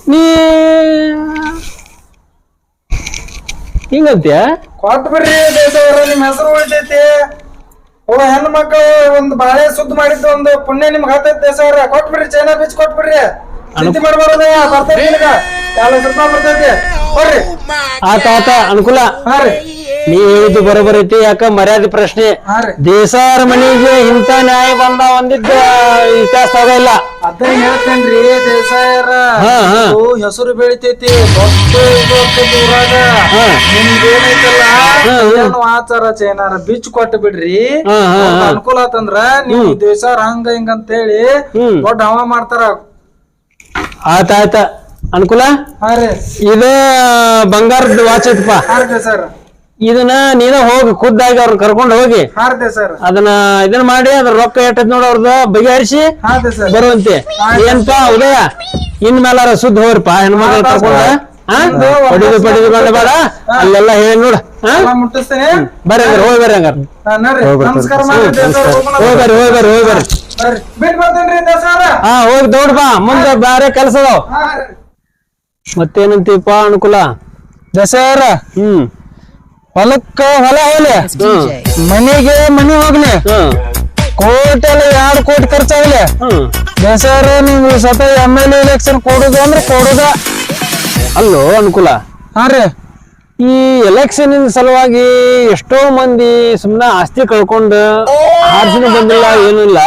ನೀ ಹಿಂಗಂತ್ಯ? ಕೊಟ್ಟು ಬಿಡ್ರಿ ದೇಶವರ ನಿಮ್ ಹೆಸರು ಉಳಿತೈತಿ. ಓ ಹೆಣ್ಣು ಮಕ್ಕಳು ಒಂದ್ ಬಾಳೆ ಸುದ್ದ ಮಾಡಿದ್ದು ಒಂದು ಪುಣ್ಯ ನಿಮ್ಗೆ ಹತ್ತೈತಿ ದೇಶವ್ರ ಕೊಟ್ಬಿಡ್ರಿ ಚೈನಾ ಬೀಚ್ ಕೊಟ್ಬಿಡ್ರಿ ಚಿಂತೆ ಮಾಡ್ಬಾರ್ದ ಬರ್ತೈತಿ ನಿಮ್ಗ ಎರಡು ರೂಪಾಯಿ ಬರ್ತೈತಿ. ಕೊಡ್ರಿ ಆತ ಆತ ಅನುಕೂಲ. ಹಾ ರೀ. ನೀ ಹೇಳಿದ್ದು ಬರೋಬರ್ ಐತಿ ಯಾಕ ಮರ್ಯಾದೆ ಪ್ರಶ್ನೆ. ದೇಸಾರ ಮನೆಗೆ ಇಂಥ ನ್ಯಾಯ ಬಂದ ಒಂದಿದ್ದ ಇತಿಹಾಸ ಇಲ್ಲ. ಅದ ಹೇಳ್ತೇನ್ರಿ ದೇಸಾಯರ ಹಾ, ಹಾ. ಇದು ಹೆಸರು ಬೆಳಿತೈತಿ ದೊಡ್ಡ ಆಕ್ಕೈತಿ ಊರಾಗ ಹಾ. ಏನೈತಲ್ಲ ಹಾ, ಹಾ. ಏನು ಆಚಾರ ಚೈನಾರ ಬೀಚ್ ಕೊಟ್ಟು ಬಿಡ್ರಿ ಹಾ, ಹಾ, ಅವ್ರ್ದ್ ಹಾ. ಅನುಕೂಲ ಆತಂದ್ರ ನೀವು ದೇಸಾರ ಹಂಗ ಹಿಂಗ ಅಂತ ಹೇಳಿ ಹ್ಮ್. ದೊಡ್ಡ ಹವ ಮಾಡ್ತಾರ ಆತ ಆಯ್ತ ಅನುಕೂಲ ಹಾ ರೀ ಇದು ಬಂಗಾರದ ವಾಚ್ ಐತಪ್ಪ ಹಾ ರೀ ಸರ್ ಇದನ್ನ ನೀನ ಹೋಗಿ ಖುದ್ದಾಗಿ ಅವ್ರನ್ನ ಕರ್ಕೊಂಡು ಹೋಗಿ. ಸರ್. ಅದನ್ನ ಇದನ್ನ ಮಾಡಿ ಅದ್ರ ರೊಕ್ಕ ಎಟ್ಟದ್ ನೋಡ ಅವ್ರದ ಬಗೆಹರಿಸಿ ಸರ್. ಬರುವಂತೆ. ಏನ್ಪಾ ಉದಯ? ಇನ್ ಮೇಲಾರ ಸುದ್ದ ಹೋಗ್ರಪ್ಪ ಹೆಣ್ಮಕ್ಳು ಕರ್ಕೊಂಡ ಪಡಿದು ಪಡಿದು ಬೇಡ ಬೇಡ. ಅಲ್ಲೆಲ್ಲ ಹೇಳಿ ನೋಡ. ಬರ್ರಿ ಹಂಗಾರ ಹೋಗಿ ಬರ್ರಿ ಹಂಗಾರ. ಹೋಗಿ ಬರ್ರಿ ಹೋಗಿ ಬರ್ರಿ ಹೋಗಿ ಬರ್ರಿ. ಹಾ ಹೋಗಿ ದೌಡ್ ಬಾ ಮುಂದೆ ಬೇರೆ ಕೆಲಸ ಅದಾವ. ಮತ್ತೇನಂತೀಪ ಅನುಕೂಲ? ದಸರಾ. ಹ್ಮ್. ಹೊಲಕ್ಕ ಹೊಲ ಹೋಗ್ಲಿ ಮನೆಗೆ ಮನೆ ಹೋಗ್ಲಿ. ಹ್ಮ್ ಕೋಟಿ ಅಲ್ಲ ಎರಡು ಕೋಟಿ ಖರ್ಚಾಗ್ಲಿ. ಹ್ಮ್ ದೇಸಾವ್ರ ನೀವು ಸತ ಎಂ ಎಲ್ ಎಲೆಕ್ಷನ್ ಕೊಡುದು ಅಂದ್ರೆ ಕೊಡುದ. ಅಲ್ಲೋ ಅನುಕೂಲ. ಹಾ ರೀ. ಈ ಎಲೆಕ್ಷನ್ ಸಲುವಾಗಿ ಎಷ್ಟೋ ಮಂದಿ ಸುಮ್ಮನೆ ಆಸ್ತಿ ಕಳ್ಕೊಂಡು ಆರ್ಜಿನ ಬಂದಿಲ್ಲ ಏನಿಲ್ಲ.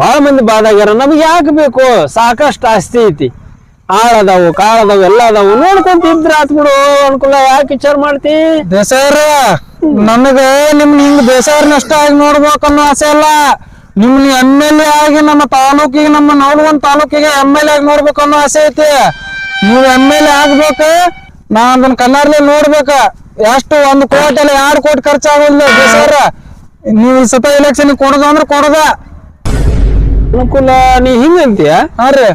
ಬಹಳ ಮಂದಿ ಬಾದಾಗ್ಯಾರ. ನಮ್ಗೆ ಯಾಕೆ ಬೇಕು? ಸಾಕಷ್ಟು ಆಸ್ತಿ ಐತಿ. ಆಳ್ ಅದಾವು ಕಾಳ ಅದಾವು ಎಲ್ಲ ಅದಾವು ನೋಡ್ಕೊಂತ ಇದ್ರ ಆತ್ ಬಿಡು ಅನ್ಕೊಂಡ ಯಾಕೆ ವಿಚಾರ ಮಾಡ್ತಿ? ಬೇಸಾರ ನನಗ ನಿಮ್ ಹಿಂಗ್ ಬೇಸಾರ ನಷ್ಟ ಆಗಿ ನೋಡ್ಬೇಕನ್ನೋ ಆಸೆ ಅಲ್ಲ. ನಿಮ್ ಎಂ ಎಲ್ ಎ ಆಗಿ ನಮ್ಮ ತಾಲೂಕಿಗೆ ನಮ್ಮ ನವಲಗುಂದ ತಾಲೂಕಿಗೆ ಎಂ ಎಲ್ ಎ ಆಗಿ ನೋಡ್ಬೇಕು ಅನ್ನೋ ಆಸೆ ಐತಿ. ನೀವು ಎಂ ಎಲ್ ಎ ಆಗ್ಬೇಕ ನಾ ಅದನ್ನ ಕನ್ನಡಲ್ಲಿ ನೋಡ್ಬೇಕ. ಎಷ್ಟು ಒಂದ್ ಕೋಟಿ ಅಲ್ಲ ಎರಡು ಕೋಟಿ ಖರ್ಚಾಗೋದಿಲ್ಲ ಬೇಸಾರ ನೀವು ಈ ಸತ ಎಲೆಕ್ಷನ್ ಕೊಡೋದು ಅಂದ್ರೆ ಕೊಡದ. ಅನುಕೂಲ ನೀ ಹಿಂಗಂತೀಯ ಹಾ ರೀ.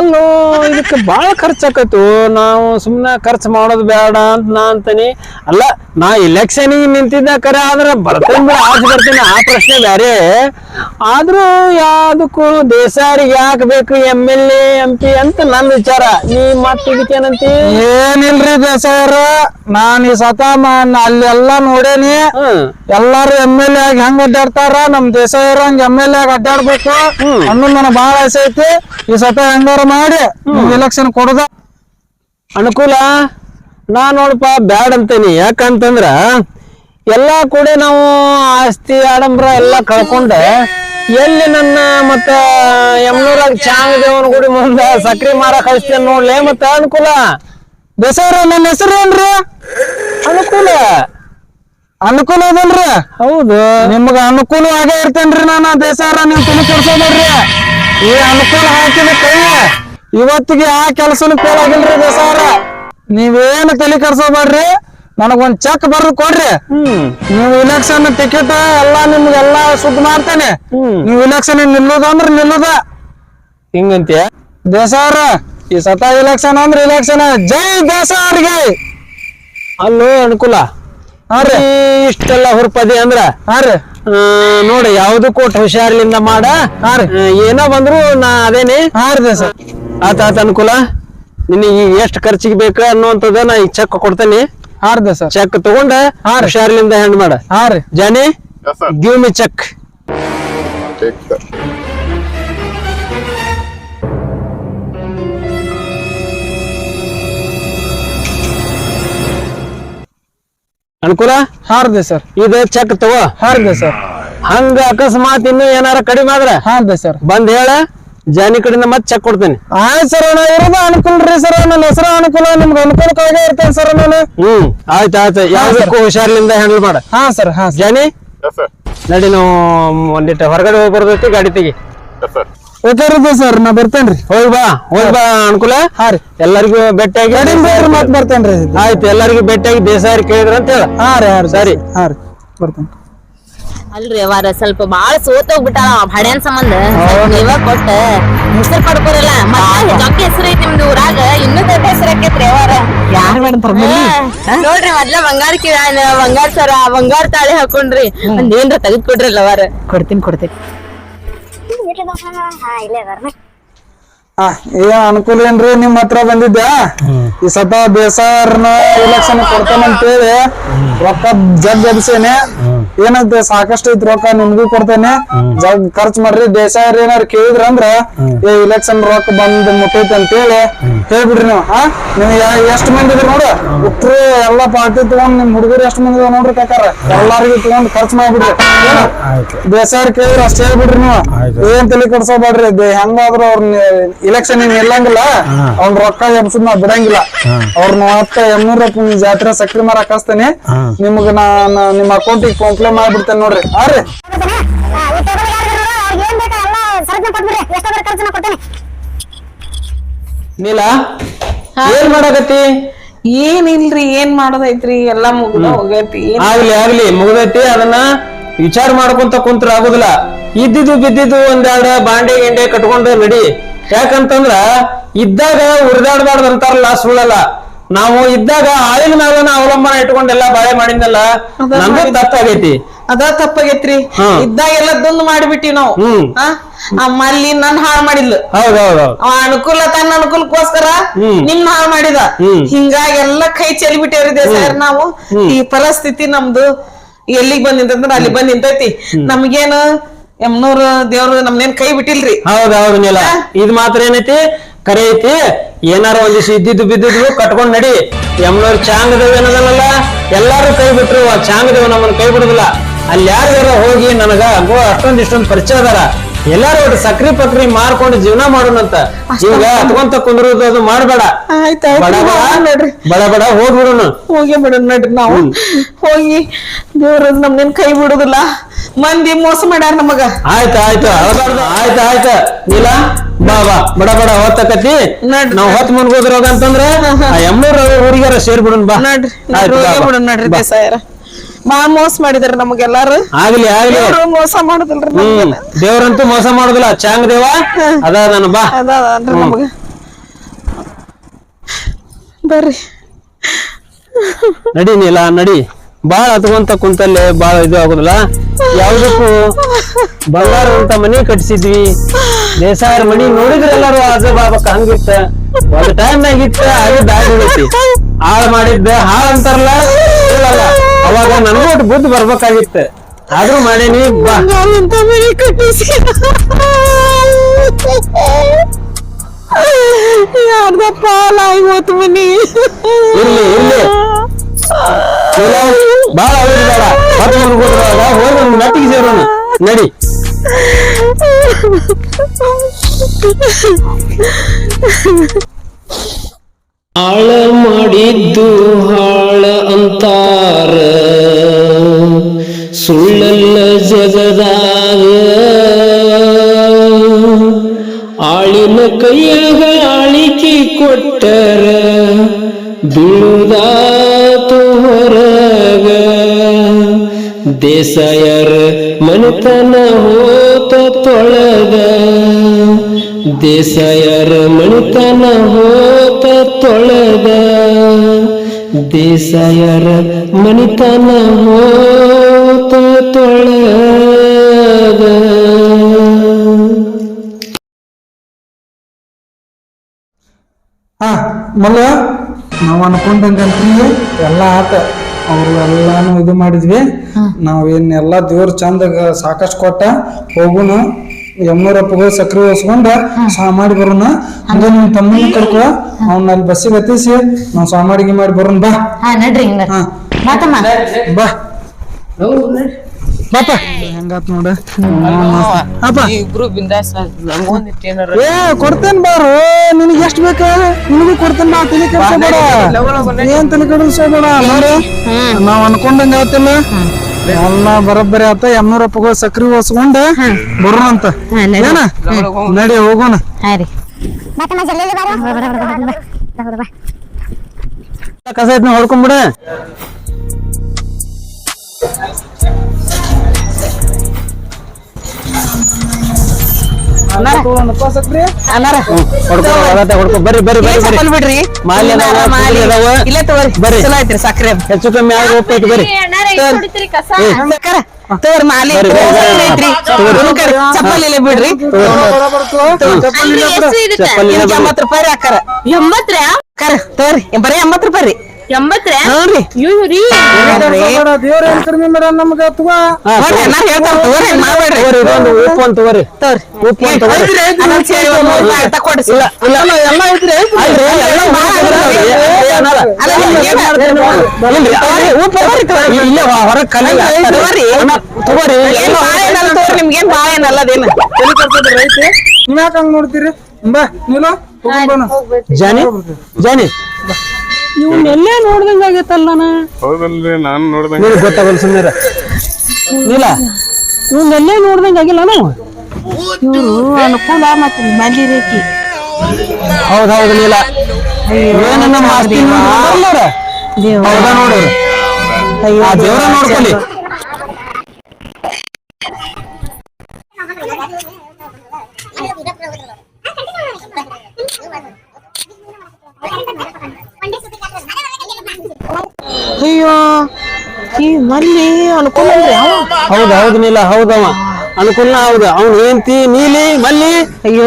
ಅಲ್ಲೋ ಇದಕ್ಕೆ ಭಾಳ ಖರ್ಚಾಕತ್ತು. ನಾವು ಸುಮ್ಮನೆ ಖರ್ಚು ಮಾಡೋದು ಬೇಡ ಅಂತ ನಾ ಅಂತಾನೆ. ಅಲ್ಲ ನಾ ಇಲೆಕ್ಷನಿಗೆ ನಿಂತಿದ್ದ ಕರೆ ಆದ್ರೆ ಬರ್ತೇನೆ ಬಿಡ ಆಚೆ ಬರ್ತೀನಿ. ಆ ಪ್ರಶ್ನೆ ಬೇರೆ ಆದರೂ ಯಾವುದಕ್ಕೂ ದೇಸಾರಿಗೆ ಯಾಕೆ ಬೇಕು M L A M P ಅಂತ ನನ್ನ ವಿಚಾರ. ನೀ ಮತ್ತೆ ಇದಕ್ಕೇನಂತಿ ಏನಿಲ್ರಿ ದೇಸಾಯರ? ನಾನು ಈ ಸತ ಅಲ್ಲಿ ಎಲ್ಲ ನೋಡೇನಿ. ಎಲ್ಲರೂ ಎಂ ಎಲ್ ಎ ಆಗಿ ಹೆಂಗ್ ಅಡ್ಡಾಡ್ತಾರ ನಮ್ ದೇಸಾಯರ ಹಂಗ ಎಂ ಎಲ್ ಎ ಆಗಿ ಅಡ್ಡಾಡ್ಬೇಕು ಅನ್ನೋದು ನನಗೆ ಭಾಳ ಆಸೆ ಐತಿ. ಈ ಸತ ಹೆಂಗಾರ ಮಾಡಿ ಎಲೆಕ್ಷನ್ ಕೊಡದ? ಅನುಕೂಲ? ನಾ ನೋಡಪ್ಪ ಬ್ಯಾಡ್ ಅಂತೇನಿ. ಯಾಕಂತಂದ್ರ ಎಲ್ಲಾ ಕೂಡ ನಾವು ಆಸ್ತಿ ಆಡಂಬರ ಎಲ್ಲ ಕಳ್ಕೊಂಡೆ ಎಲ್ಲಿ ನನ್ನ ಮತ್ತ ಯಮ್ನೂರಾಗ ಚಾಂಗ್ ದೇವನ ಗುಡಿ ಮುಂದ ಸಕ್ರಿ ಮಾರ ಕಳಿಸ್ತೇನೆ ನೋಡ್ಲೆ ಮತ್ತ ಅನುಕೂಲ? ಬೇಸಾರ ನನ್ನ ಹೆಸರು ಏನ್ರಿ? ಅನುಕೂಲ. ಅನುಕೂಲ ಅದಲ್ರಿ? ಹೌದು. ನಿಮ್ಗ ಅನುಕೂಲ ಆಗೇ ಇರ್ತೇನ್ರಿ ನಾನು ದೇಸಾರ ನೀವು ತಿಳಿ ಕೆಡ್ಸೋದ್ರಿ. ಈ ಅನುಕೂಲ ಹಾಕಿದ ಕೈ ಇವತ್ತಿಗೆ ಆ ಕೆಲಸನು ಫೇಲ್ ಆಗಿಲ್ರಿ ದೇಸಾರ ನೀವೇನು ತಲೆ ಕರ್ಸೋಬಾರ್ರಿ ನನಗೊಂದ್ ಚೆಕ್ ಬರ್ದು ಕೊಡ್ರಿ. ನೀವು ಇಲೆಕ್ಷನ್ ಟಿಕೆಟ್ ಎಲ್ಲಾ ನಿಮ್ಗೆಲ್ಲಾ ಸುದ್ದಿ ಮಾಡ್ತೇನೆ. ನೀವು ಇಲೆಕ್ಷನ್ ನಿಲ್ಲುದ ಅಂದ್ರ ನಿಲ್ಲುದ. ಹಿಂಗಂತೀಯ? ದೇಸಾರ ಈ ಸತ ಇಲೆಕ್ಷನ್ ಅಂದ್ರ ಇಲೆಕ್ಷನ್ ಜೈ ದೇಸಾರ್ಗೆ ಅಲ್ಲೋ ಅನುಕೂಲ. ಇಷ್ಟೆಲ್ಲ ಹುರ್ಪದಿ ಅಂದ್ರ ಹಾ ರೀ. ನೋಡಿ ಯಾವ್ದು ಕೊಟ್ಟು ಹುಷಾರ್ಲಿಂದ ಮಾಡ. ಏನೋ ಬಂದ್ರು ನಾ ಅದೇನಿ? ಹಾ ಸರ್. ಆತ ಆತ ಅನುಕೂಲ. ನಿನಗೆ ಈಗ ಎಷ್ಟು ಖರ್ಚಿಗೆ ಬೇಕು ಅನ್ನುವಂಥದ್ದು ನಾ ಈಗ ಚೆಕ್ ಕೊಡ್ತೇನೆ. ಹಾ ಸರ್. ಚೆಕ್ ತಗೊಂಡ ಹುಷಾರ್ಲಿಂದ ಹ್ಯಾಂಡ್ ಮಾಡ. ಹಾ ರೀ ಜಾನಿ ಗಿವ್ ಮಿ ಚೆಕ್ ಅನುಕೂಲ? ಹಾರದೆ ಸರ್. ಇದ ಚೆಕ್ ತಗೋ. ಹಾರ್ದೆ ಸರ್. ಹಂಗ ಅಕಸ್ಮಾತ್ ಇನ್ನು ಏನಾರ ಕಡಿಮೆ ಆದ್ರೆ? ಹಾರದೆ ಸರ್. ಬಂದ್ ಹೇಳ ಜಾನಿ ಕಡೆಯಿಂದ ಮತ್ತೆ ಚೆಕ್ ಕೊಡ್ತೇನೆ. ಆ ಸರ್ ನಾ ಇರೋದು ಅನುಕೂಲ ರೀ ಸರ್ ನನ್ನ ಹೆಸರು ಅನುಕೂಲ ನಿಮ್ಗೆ ಅನುಕೂಲಕ್ಕಾಗೇ ಇರ್ತೇನೆ ಸರ್ ನಾನು. ಹ್ಮ್ ಆಯ್ತು ಆಯ್ತು. ಯಾವ್ದಕ್ಕೂ ಹುಷಾರ್ಲಿಂದ ಹ್ಯಾಂಡಲ್ ಮಾಡ. ಹಾ ಸರ್ ಹಾ ಸರ್. ಜಾನಿ? ಎಸ್ ಸರ್ ನಡಿ ನಾವು ಒಂದಿಟ್ಟು ಹೊರಗಡೆ ಹೋಗಿ ಬರ್ತೈತಿ ಗಾಡಿ ತೆಗಿ. ಎಸ್ ಸರ್ ಓಕೆ ಸರ್ ನಾ ಬರ್ತೇನ್ರಿ. ಹೋಗಿ ಬಾ ಹೋಗಿ ಬಾ ಅನುಕೂಲ. ಹಾ ರೀ. ಎಲ್ಲರಿಗೂ ಭೇಟಿಯಾಗಿ ಗಾಡಿ ಬೇರೆ ಮಾತು ಬರ್ತೇನ್ರಿ. ಆಯ್ತು ಎಲ್ಲರಿಗೂ ಭೇಟಿಯಾಗಿ ಬೇಸಾಯ ಕೇಳಿದ್ರ ಅಂತ ಹೇಳ. ಹಾ ರೀ ಹಾ ಸರಿ. ಹಾ ರೀ. ಬರ್ತೇನೆ. ಅಲ್ರಿ ಅವಾರ ಸ್ವಲ್ಪ ಬಾಳ ಸೋತ ಹೋಗ್ಬಿಟ್ಟಾಳ ಭಾಡ್ಯಾನ್ ಸಂಬಂಧ. ನೀವ ಕೊಟ್ಟ ಹೆಸರು ಪಡ್ಕೋರಲ್ಲ. ಮತ್ತೆ ಜಗ್ಗಿ ಹೆಸರು ಐತಿ ನಿಮ್ದು ಊರಾಗ. ಇನ್ನೂ ದೊಡ್ಡ ಹೆಸರು ಆಕೈತ್ರಿ ಅವಾರ ಯಾರ್ ಮೇಡಮ್ ನೋಡ್ರಿ ಮೊದ್ಲ ಬಂಗಾರ ಕಿರಾಣ ಬಂಗಾರ ಸರ ಬಂಗಾರ ತಾಳಿ ಹಾಕೊಂಡ್ರಿ. ಒಂದ್ ಏನ್ರ ತೆಗೆದ್ ಕೊಡ್ರಲ್ಲ ಅವಾರ ಕೊಡ್ತೀನಿ ಕೊಡ್ತೀನಿ. ಏ ಅನುಕೂಲ ಏನ್ರಿ? ನಿಮ್ ಹತ್ರ ಬಂದಿದ್ದ ಈ ಸತ ಬೇಸಾರ್ನ ಇಲೆಕ್ಷನ್ ಹೇಳಿ ರೊಕ್ಕ ಜಗ್ ಎಬ್ಸೇನೆ ಏನಂತ ಸಾಕಷ್ಟು ಐತಿ ರೊಕ್ಕ ನಿಮ್ಗೂ ಕೊಡ್ತೇನೆ. ಜಗ್ ಖರ್ಚ್ ಮಾಡ್ರಿ ದೇಸಾಯರ್ ಏನಾರ ಕೇಳಿದ್ರ ಅಂದ್ರ ಏ ಇಲೆಕ್ಷನ್ ರೊಕ್ಕ ಬಂದ್ ಮುಟ್ಟೈತಿ ಅಂತೇಳಿ ಹೇಳ್ಬಿಡ್ರಿ ನೀವು ಹಾ? ನೀವು ಎಷ್ಟ್ ಮಂದಿ ಇದ್ರಿ ನೋಡು? ಉತ್ತರ ಎಲ್ಲಾ ಪಾರ್ಟಿ ತಗೊಂಡ್ ನಿಮ್ ಹುಡುಗರು ಎಷ್ಟ್ ಮಂದಿ ಇದಾವ ನೋಡ್ರಿ ಕಾಕಾರ? ಎಲ್ಲಾರಿಗು ತಗೊಂಡ್ ಖರ್ಚ್ ಮಾಡ್ಬಿಡ್ರಿ. ಏನು? ಬೇಸಾಯರ್ ಕೇಳಿದ್ರ ಅಷ್ಟೇ ಹೇಳ್ಬಿಡ್ರಿ ನೀವು. ಏನ್ ತಲೆ ಕೆಡ್ಸೋಬೇಡ್ರಿ ಹೆಂಗಾದ್ರು ಅವ್ರ ಇಲೆಕ್ಷನ್ ಏನ್ ನಿಲ್ಲಂಗಿಲ್ಲ ಅವ್ನ ರೊಕ್ಕ ಎಬ್ಸದ್ ನಾ ಬಿಡಂಗಿಲ್ಲ. ಅವ್ರನ್ನ ಮೂವತ್ತ ಎಮ್ನೂರ ಜಾತ್ರೆ ಸಕ್ರಿ ಮಾರ ಹಾಕಸ್ತೇನೆ ನಿಮ್ಗ ನಾನು ನಿಮ್ಮ ಅಕೌಂಟಿಗೆ ಫೋನ್ ಪೇ ಮಾಡ್ಬಿಡ್ತಾನೆ ನೋಡ್ರಿ. ಹಾ ರೀ ನೀಲ ಏನ್ ಮಾಡಕತ್ತಿ? ಏನಿಲ್ರಿ ಏನ್ ಮಾಡೋದೈತ್ರಿ? ಎಲ್ಲಾ ಮುಗ್ದ ಹೋಗೈತಿ. ಆಗ್ಲಿ ಆಗ್ಲಿ ಮುಗ್ದೈತಿ. ಅದನ್ನ ವಿಚಾರ ಮಾಡ್ಕೊಂತ ಕುಂತ್ರ ಆಗುದಿಲ್ಲ. ಇದ್ದಿದ್ದು ಬಿದ್ದಿದ್ದು ಒಂದೆರಡು ಬಾಂಡೆ ಗಿಂಡೆ ಕಟ್ಕೊಂಡು ನಡಿ. ಯಾಕಂತಂದ್ರ ಇದ್ದಾಗ ಉರಿದಾಡ್ಬಾರ್ದು ಅಂತಾರಲ್ಲ ಸುಳ್ಳಲ್ಲ. ನಾವು ಇದ್ದಾಗ ಆಯಿಲ್ ಮ್ಯಾಲ ಅವಲಂಬನ ಇಟ್ಕೊಂಡೆಲ್ಲ ಬಾಳೆ ಮಾಡಿದ್ನಲ್ಲ ತಪ್ಪಾಗೈತಿ ಅದ ತಪ್ಪಾಗೈತ್ರಿ. ಇದ್ದಾಗ ಇದ್ದಾಗೆಲ್ಲ ದುಂದ್ ಮಾಡಿಬಿಟ್ಟಿವಿ ನಾವು. ಮಲ್ಲಿ ನನ್ ಹಾಳು ಮಾಡಿದ್ಲು. ಅನುಕೂಲ ತನ್ನ ಅನುಕೂಲಕ್ಕೋಸ್ಕರ. ನಿಮ್ ಹಾಳು ಮಾಡಿದ. ಹ್ಮ್. ಹಿಂಗಾಗಿ ಎಲ್ಲ ಕೈ ಚೆಲ್ಬಿಟ್ಟೇವ್ರಿ ಸರ್ ನಾವು. ಈ ಪರಿಸ್ಥಿತಿ ನಮ್ದು ಎಲ್ಲಿಗ್ ಬಂದ್ ನಿಂತಂದ್ರ ಅಲ್ಲಿ ಬಂದ್ ನಿಂತೈತಿ ನಮ್ಗೇನು ಎಮ್ನೂರ್ ದೇವ್ರು ನಮ್ನೇನ್ ಕೈ ಬಿಟ್ಟಿಲ್ರಿ. ಹೌದೌದು ಇದ್ ಮಾತ್ರ ಏನೈತಿ? ಕರೆ ಐತಿ ಏನಾರ ಒಂದಿಷ್ಟು ಇದ್ದಿದ್ದು ಬಿದ್ದಿದ್ದು ಕಟ್ಕೊಂಡ್ ನಡಿ. ಯಮ್ನವ್ರು ಚಾಂಗದೇವ್ ಏನದಲ್ಲ ಎಲ್ಲಾರು ಕೈ ಬಿಟ್ರು, ಆ ಚಾಂಗದೇವ್ ನಮ್ಮನ್ನ ಕೈ ಬಿಡುದಿಲ್ಲ. ಅಲ್ಲಿ ಯಾರ್ಯಾರ ಹೋಗಿ ನನಗ ಅಷ್ಟೊಂದಿಷ್ಟೊಂದು ಪರಿಚಯ ಅದಾರ. ಎಲ್ಲಾರು ಒಟ್ಟು ಸಕ್ರಿ ಪಕ್ರಿ ಮಾರ್ಕೊಂಡು ಜೀವನ ಮಾಡೋಣಂತ. ಈಗ ಹತ್ಕೊಂತ ಕುಂದ್ರದು ಅದು ಮಾಡ್ಬೇಡ. ಬಡ ನೋಡ್ರಿ. ಬಡ ಬಡ ಹೋಗ್ಬಿಡೋಣ ಹೋಗಿ ಬಿಡೋಣ ನಡ್ರಿ ನಾವು. ಹೋಗಿ ದೇವ್ರ ನಮ್ದೇನ್ ಕೈ ಬಿಡುದಿಲ್ಲ. ಮಂದಿ ಮೋಸ ಮಾಡ್ಯಾರ ನಮಗ. ಆಯ್ತು ಆಯ್ತು ಆಯ್ತ ಆಯ್ತು. ನೀಲ ಬಾ ಬಾ. ಬಡ ಬಡ ಹೊತ್ತಕತಿ. ನಾವ್ ಹೊತ್ ಮುನ್ಗೋದ್ರೋಗ ಅಂತಂದ್ರ ಆ ಎಮ್ನೂರ್ ಊರಿಗಾರ ಸೇರ್ಬಿಡೋಣ ಬಾ. ನಡ್ರಿ. ಬಿಡೋಣ ನಡ್ರಿ. ಬಾ ಮೋಸ ಮಾಡಿದಾರ ನಮಗೆಲ್ಲಾರು. ಆಗ್ಲಿ ಆಗ್ಲಿ. ದೇವ್ರು ಮೋಸ ಮಾಡುದಿಲ್ರಿ ಹ್ಮ್ ನಮ್ಗೆಲ್ಲ. ದೇವ್ರಂತೂ ಮೋಸ ಮಾಡುದಿಲ್ಲ. ಚಾಂಗ್ ದೇವ. ಅದ ನಾನು ಬಾ. ಅದ ನಮಗ. ಬರ್ರಿ. ನಡಿ ನೀಲ ನಡಿ. ಬಾಳ ಹತ್ಕೊಂತ ಕುಂತಲ್ಲೇ ಬಾಳ ಇದು ಆಗುದಿಲ್ಲ. ಯಾವ್ದಕ್ಕೂ ಬಂಗಾರ ಅಂತ ಮನಿ ಕಟ್ಸಿದ್ವಿ. ದೇಸಾಯರ ಮನಿ ನೋಡಿದ್ರೆ ಎಲ್ಲಾರು ಆಜು ಬಾಬಕ್ಕ ಹಂಗಿತ್ತ. ಒಂದ್ ಟೈಮ್ ನಾಗಿತ್ತ ಅದು ಬ್ಯಾಗ್ ಹಾಳ್ ಮಾಡಿದ್ದ ಹಾಳ್ ಅಂತಾರಲ್ಲ ಇಲ್ಲಲ್ಲ ಅವಾಗ ನನಗೂ ಒಟ್ಟು ಬುದ್ಧಿ ಬರ್ಬೇಕಾಗಿತ್ತ. ಆದ್ರೂ ಮಾಡೇನಿ ಬಾ. ಅಂತ ಮನೆ ಕಟ್ಟಿಸಿ ಅರ್ಧ ಪಾಲಾಗಿ ಹೋತ್ ಮನಿ? ಇರ್ಲಿ ಇರ್ಲಿ. ನೀಲ, ಬಾಳ ಅಳೋದು ಬೇಡ ಮತ್ತೆ ಹೋಗೋದ್ರಾಗ ಹೋಗಿ ಒಂದು ಮೆಟ್ಟಿಗೆ ಸೇರೋಣ. ನಡಿ. ಹಾಳ ಮಾಡಿದ್ದು ಹಾಳ. ಸುಳ್ಳಲ್ಲ ಜಗದಾಗ. ಆಳಿನ ಕೈಯಾಗ ಆಳಿಕೆ ಕೊಟ್ಟರ, ಬೀಳುದಾತು ಹೊರಗ. ದೇಸಾಯರ ಮನೆತನ ಹೋತ ತೊಳಗ. ದೇಸಾಯರ ಮನೆತನ ಹೋತ ತೊಳಗ. ದೇಸಾಯರ ಮನೆತನ ಹೋತ ತೊಳೆದ ಹಾ ಮಲ್ಲ ನಾವ್ ಅನ್ಕೊಂಡಂಗಂತ್ರಿ ಎಲ್ಲಾ ಆತ ಅವ್ರು ಎಲ್ಲಾನು ಇದು ಮಾಡಿದ್ವಿ. ನಾವೇನ್ ಎಲ್ಲಾ ದೇವ್ರ ಚಂದ ಸಾಕಷ್ಟು ಕೊಟ್ಟ ಹೋಗುನು ಎಮ್ಮೂರಪ್ಪಗ ಸಕ್ರೆ ಹೊಸ್ಕೊಂಡ ಸಾ ಮಾಡಿ ಬರೋಣ. ಹಂಗ ನಿಮ್ ತಮ್ಮನ ಕರ್ಕೊ ಅವ್ನ ಅಲ್ಲಿ ಬಸ್ಸಿಗೆ ಹತ್ತಿಸಿ ನಾವ್ ಸಾಮಾಡಿಗೆ ಮಾಡಿ ಬರೋಣ ಬಾ. ಹಾ ನಡ್ರಿ ಹಾ. ಮಾತಮ್ಮ. ಬಾ. ಬಾಪ ಹೆಂಗಾತ್ ನೋಡ? ಅಪ್ಪ. ಇಬ್ರು ಬಿಂದಾಸ್ ನಮ್ಗೊಂದಿಟ್ಟೇನಾರ ಏ ಕೊಡ್ತೇನ್ ಬಾರು ನಿನಗೆ ಎಷ್ಟು ಬೇಕ? ನಿನಗೂ ಕೊಡ್ತೇನ್ ಬಾ. ತಲೆ ಬೇಡ. ಏನ್ ತಲೆ ಕೆಡಿಸೋಬೇಡ ನೋಡಿ ನಾವ್ ಅನ್ಕೊಂಡಂಗ ಆತಿಲ್ಲ ಎಲ್ಲ ಬರೋಬ್ಬರಿ ಆತ. ಎಮ್ನೂರಪ್ಪಗ ಸಕ್ರಿ ಹೊಸ್ಕೊಂಡ ಬರೋಣ ಅಂತ. ಏನ? ನಡಿ ಹೋಗೋಣ. ಕಸ ಐತ್ ಹೊಡ್ಕೊಂಡ್ಬಿಡ ಬರ್ರಿ ಬರ್ರಿ ಬರ್ರಿ ಬಿಡ್ರಿ? ಮಾಲಿ ಮಾಲಿ. ಇಲ್ಲೇ ತಗೋರಿ ಬರ್ರಿ. ಚಲೋ ಐತ್ರಿ ಸಕ್ರೆ ಹೆಚ್ಚು ಕಮ್ಮಿ ಆಗಿ ಹೋಗ್ತೈತಿ ಬರ್ರಿ. ಸಕ್ಕರೆ ತಗೋರಿ ಮಾಲಿ. ಐತ್ರಿ ಚಪ್ಪಲ್ ಇಲ್ಲ ಬಿಡ್ರಿ. ಚಪ್ಪಲಿ ಎಂಬತ್ತು ರೂಪಾಯಿ ರೀ ಅಕ್ಕಾರ ಎಂಬತ್ತ್ರಿ ಕರ ತಗೋರಿ ಬರೀ ಎಂಬತ್ ರೂಪಾಯಿ ರೀ. ಎಂಬತ್ತ್ರ ನೋಡ್ರಿ ರೀ. ದೇವ್ರ ಏನ್ ಕಡಿಮೆ ಮಾಡ ನಮ್ಗ ಅಥವಾ ಹೇಳ್ತಾರ ತಗೋರಿ ಮಾಡ್ಬೇಡ್ರಿ. ತಗೋರಿ ಇದೊಂದು ಉಪ್ಪು ಅಂತ ತಗೋರಿ ತಗೋರಿ ಉಪ್ಪು ಅಂತ ತಗೋರಿ ಅನ್ನ ಸೇರಿ ಒಂದ್ ಮೂರ್ ತಕೊಡ್ರಿ ಇಲ್ಲ ಇಲ್ಲ. ಎಲ್ಲ ಐತ್ರಿ. ಅಲ್ರಿ ಅಲ್ಲ, ಏನ್ ಇಲ್ಲೇ ಕಲಿ ತಗೋರಿ. ತಗೋರಿ ಏನ್ ಬಾಳೆ ಏನಲ್ಲ ತಗೋರಿ ನಿಮ್ಗೇನ್ ಬಾಳೆ ಏನಲ್ಲ ಅದೇನು? ತಲೆ ಕೆಡ್ಸೋದು ರೈತ ನೀವ್ ಯಾಕ ಹಂಗ್ ನೋಡ್ತೀರಿ? ಬಾ ನೀಲ ಹೋಗೋಣ ಜಾನಿ ಜಾನಿ. ಎಲ್ಲೇ ನೋಡ್ದಂಗ ಆಗೈತಲ್ಲ ನಾನು ಹೌದಲ್ರಿ ನಾನು ನೋಡ್ದಂಗೆ ನಿನಗೆ ಗೊತ್ತಾಗಲ್ಲ ಸುಮ್ಮನೆ ನೀಲ. ಇವನ್ನೆಲ್ಲೇ ನೋಡ್ದಂಗ ಆಗಿಲ್ಲ ನಾವು? ಇವರು ಅನುಕೂಲ ಮತ್ತೆ ಮಂದಿ ರೇಖಿ ಹೌದ್ ಹೌದು ನೀಲ. ಏನು ನಮ್ಮ ಆಸ್ತಿ ನೋಡ್ರಲ್ಲ ಅವ್ರ? ಹೌದಾ ನೋಡ್ರಿ? ಆ ದೇವ್ರ ನೋಡ್ಕೊಳ್ಳಿ. ಅಯ್ಯೋ, ಈ ಮಲ್ಲಿ ಅನುಕೂಲ ಅಂದ್ರೆ ಅವ ಹೌದ್, ಹೌದು ನೀಲ ಹೌದವ ಅನುಕೂಲ ಹೌದು. ಅವ್ನು ಹೆಂಡತಿ ನೀಲಿ, ಮಲ್ಲಿ? ಅಯ್ಯೋ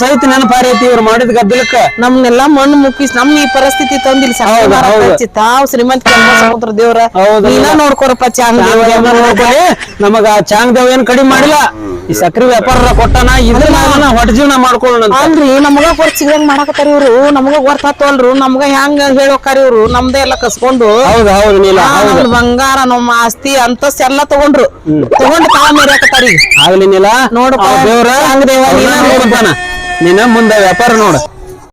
ಸಹಿತ ನೆನಪಾರೈತಿ ಇವ್ರು ಮಾಡಿದ ಗದ್ದಲಕ್ಕ ನಮ್ನೆಲ್ಲ ಮಣ್ಣು ಮುಕ್ಕಿಸ್ ನಮ್ ಈ ಪರಿಸ್ಥಿತಿ ತಂದಿಲ್ಲ ಹೌದು. ತಾವ್ ಶ್ರೀಮಂತ ಸಮುದ್ರ ದೇವ್ರ. ನೀನ ನೋಡ್ಕೊರಪ್ಪ ಚಾಂಗ್ ನಮಗ ಚಾಂಗ್ ದೇವ್ ಏನ್ ಕಡಿಮೆ ಮಾಡಿಲ್ಲ. ಈ ಸಕ್ರಿ ವ್ಯಾಪಾರ ಕೊಟ್ಟನ ಇದನ್ನ ಹೊಟ್ಟ ಜೀವನ ಮಾಡ್ಕೊಳ್ಳೋಣ. ಅಲ್ರಿ ನಮಗ ಗೊತ್ತ ಸಿಗಂಗ್ ಮಾಡಕತ್ತಾರ ಇವ್ರು? ನಮಗ ಗೊತ್ತಾತವಲ್ರು ನಮಗ ಹೆಂಗ ಹೇಳೋಕಾರ ಇವ್ರು? ನಮ್ದೇ ಎಲ್ಲ ಕಸ್ಕೊಂಡು. ಹೌದು ಹೌದು ನೀಲ ಬಂಗಾರ ನಮ್ಮ ಆಸ್ತಿ ಅಂತಸ್ ಎಲ್ಲ ತಗೊಂಡ್ರು. ತಗೊಂಡು ತಾವ್ ಮೇರಾಕತ್ತಾರ ಈಗ. ಆಗ್ಲಿ ನೋಡಪ್ಪ, ದೇವ್ರ. ದೇವ ನೀನ ಅವ್ನ ನೋಡ್ತಾನ. ನೀನ ಮುಂದೆ ವ್ಯಾಪಾರ ನೋಡು